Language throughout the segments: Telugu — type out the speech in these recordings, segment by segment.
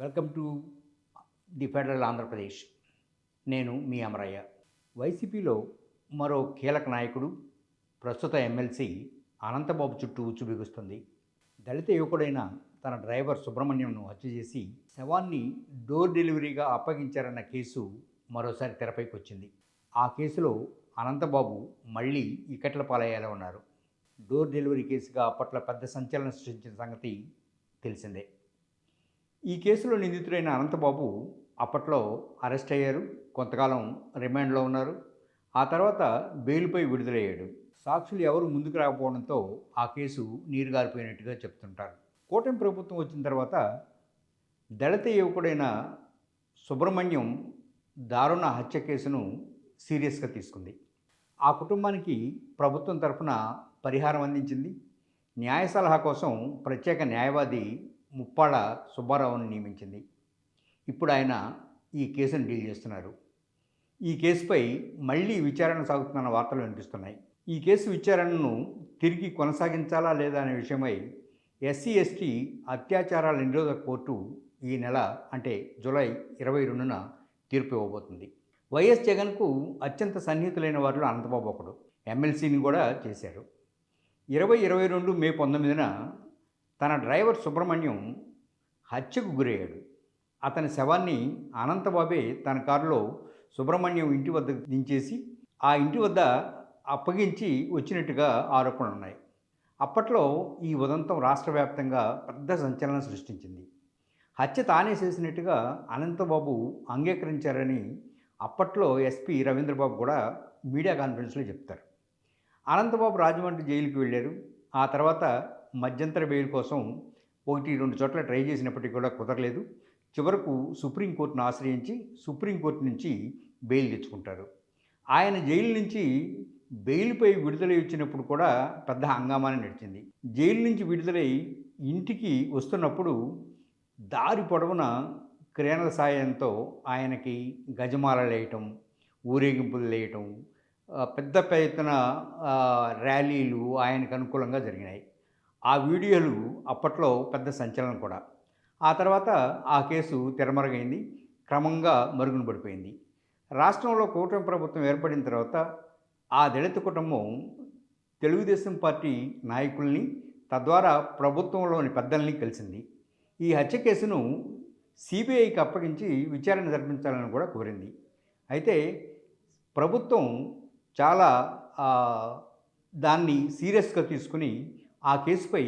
Welcome to the Federal Andhra Pradesh నేను మీ అమరయ్య. వైసీపీలో మరో కీలక నాయకుడు ప్రస్తుత ఎమ్మెల్సీ అనంతబాబు చుట్టూ ఉచ్చు బిగుస్తుంది. దళిత యువకుడైన తన డ్రైవర్ సుబ్రహ్మణ్యంను హత్య చేసి శవాన్ని డోర్ డెలివరీగా అప్పగించారన్న కేసు మరోసారి తెరపైకి వచ్చింది ఆ కేసులో అనంతబాబు మళ్ళీ ఇక్కట్ల పాలయ్యేలా ఉన్నారు. డోర్ డెలివరీ కేసుగా అప్పట్లో పెద్ద సంచలనం సృష్టించిన సంగతి తెలిసిందే. ఈ కేసులో నిందితుడైన అనంతబాబు అప్పట్లో అరెస్ట్ అయ్యారు. కొంతకాలం రిమాండ్లో ఉన్నారు. ఆ తర్వాత బెయిల్పై విడుదలయ్యాడు. సాక్షులు ఎవరు ముందుకు రాకపోవడంతో ఆ కేసు నీరుగారిపోయినట్టుగా చెప్తుంటారు. కూటమి ప్రభుత్వం వచ్చిన తర్వాత దళిత యువకుడైన సుబ్రహ్మణ్యం దారుణ హత్య కేసును సీరియస్గా తీసుకుంది. ఆ కుటుంబానికి ప్రభుత్వం తరఫున పరిహారం అందించింది. న్యాయ సలహా కోసం ప్రత్యేక న్యాయవాది ముప్పాళ సుబ్బారావుని నియమించింది. ఇప్పుడు ఆయన ఈ కేసును డీల్ చేస్తున్నారు. ఈ కేసుపై మళ్ళీ విచారణ సాగుతున్న వార్తలు వినిపిస్తున్నాయి. ఈ కేసు విచారణను తిరిగి కొనసాగించాలా లేదా అనే విషయమై ఎస్సీ ఎస్టీ అత్యాచారాల నిరోధక కోర్టు ఈ నెల అంటే జూలై ఇరవై రెండున తీర్పు ఇవ్వబోతుంది. వైఎస్ జగన్కు అత్యంత సన్నిహితులైన వారిలో అనంతబాబు ఒకడు. ఎమ్మెల్సీని కూడా చేశారు. ఇరవై ఇరవై రెండు మే పంతొమ్మిదిన తన డ్రైవర్ సుబ్రహ్మణ్యం హత్యకు గురయ్యాడు. అతని శవాన్ని అనంతబాబే తన కారులో సుబ్రహ్మణ్యం ఇంటి వద్ద దించేసి ఆ ఇంటి వద్ద అప్పగించి వచ్చినట్టుగా ఆరోపణలు ఉన్నాయి అప్పట్లో ఈ ఉదంతం రాష్ట్ర వ్యాప్తంగా పెద్ద సంచలనం సృష్టించింది. హత్య తానే చేసినట్టుగా అనంతబాబు అంగీకరించారని అప్పట్లో ఎస్పీ రవీంద్రబాబు కూడా మీడియా కాన్ఫరెన్స్లో చెప్తారు. అనంతబాబు రాజమండ్రి జైలుకి వెళ్ళారు. ఆ తర్వాత మధ్యంతర బెయిల్ కోసం ఒకటి రెండు చోట్ల ట్రై చేసినప్పటికీ కూడా కుదరలేదు. చివరకు సుప్రీంకోర్టును ఆశ్రయించి సుప్రీంకోర్టు నుంచి బెయిల్ తెచ్చుకుంటారు. ఆయన జైలు నుంచి బెయిల్పై విడుదల వచ్చినప్పుడు కూడా పెద్ద హంగామానే నడిచింది. జైలు నుంచి విడుదలై ఇంటికి వస్తున్నప్పుడు దారి పొడవున క్రేణల సాయంతో ఆయనకి గజమాలలు వేయటం ఊరేగింపులు వేయటం పెద్ద ఎత్తున ర్యాలీలు ఆయనకు అనుకూలంగా జరిగినాయి. ఆ వీడియోలు అప్పట్లో పెద్ద సంచలనం కూడా. ఆ తర్వాత ఆ కేసు తెరమరుగైంది క్రమంగా మరుగున పడిపోయింది. రాష్ట్రంలో కూటమి ప్రభుత్వం ఏర్పడిన తర్వాత ఆ దళిత కుటుంబం తెలుగుదేశం పార్టీ నాయకుల్ని తద్వారా ప్రభుత్వంలోని పెద్దల్ని కలిసింది. ఈ హత్య కేసును సిబిఐకి అప్పగించి విచారణ జరిపించాలని కూడా కోరింది. అయితే ప్రభుత్వం చాలా దాన్ని సీరియస్గా తీసుకుని ఆ కేసుపై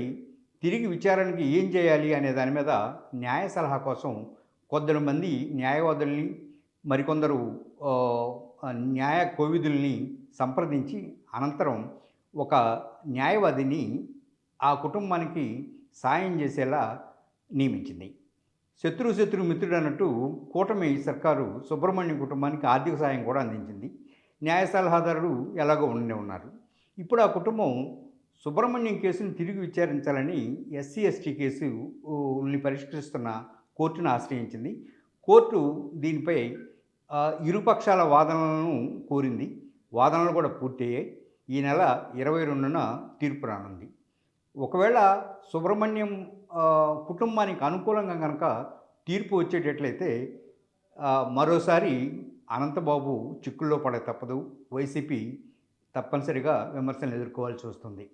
తిరిగి విచారణకి ఏం చేయాలి అనే దాని మీద న్యాయ సలహా కోసం కొందరు మంది న్యాయవాదుల్ని మరికొందరు న్యాయ కోవిదుల్ని సంప్రదించి అనంతరం ఒక న్యాయవాదిని ఆ కుటుంబానికి సాయం చేసేలా నియమించింది. శత్రు శత్రు మిత్రుడు అన్నట్టు కూటమి సర్కారు సుబ్రహ్మణ్యం కుటుంబానికి ఆర్థిక సాయం కూడా అందించింది. న్యాయ సలహాదారులు ఎలాగో ఉండి ఉన్నారు. ఇప్పుడు ఆ కుటుంబం సుబ్రహ్మణ్యం కేసును తిరిగి విచారించాలని ఎస్సీ ఎస్టీ కేసుని పరిష్కరిస్తున్న కోర్టును ఆశ్రయించింది. కోర్టు దీనిపై ఇరుపక్షాల వాదనలను కోరింది. వాదనలు కూడా పూర్తయ్యాయి. ఈ నెల ఇరవై రెండున తీర్పు రానుంది. ఒకవేళ సుబ్రహ్మణ్యం కుటుంబానికి అనుకూలంగా కనుక తీర్పు వచ్చేటట్లయితే మరోసారి అనంతబాబు చిక్కుల్లో పడే తప్పదు. వైసీపీ తప్పనిసరిగా విమర్శలు ఎదుర్కోవాల్సి వస్తుంది.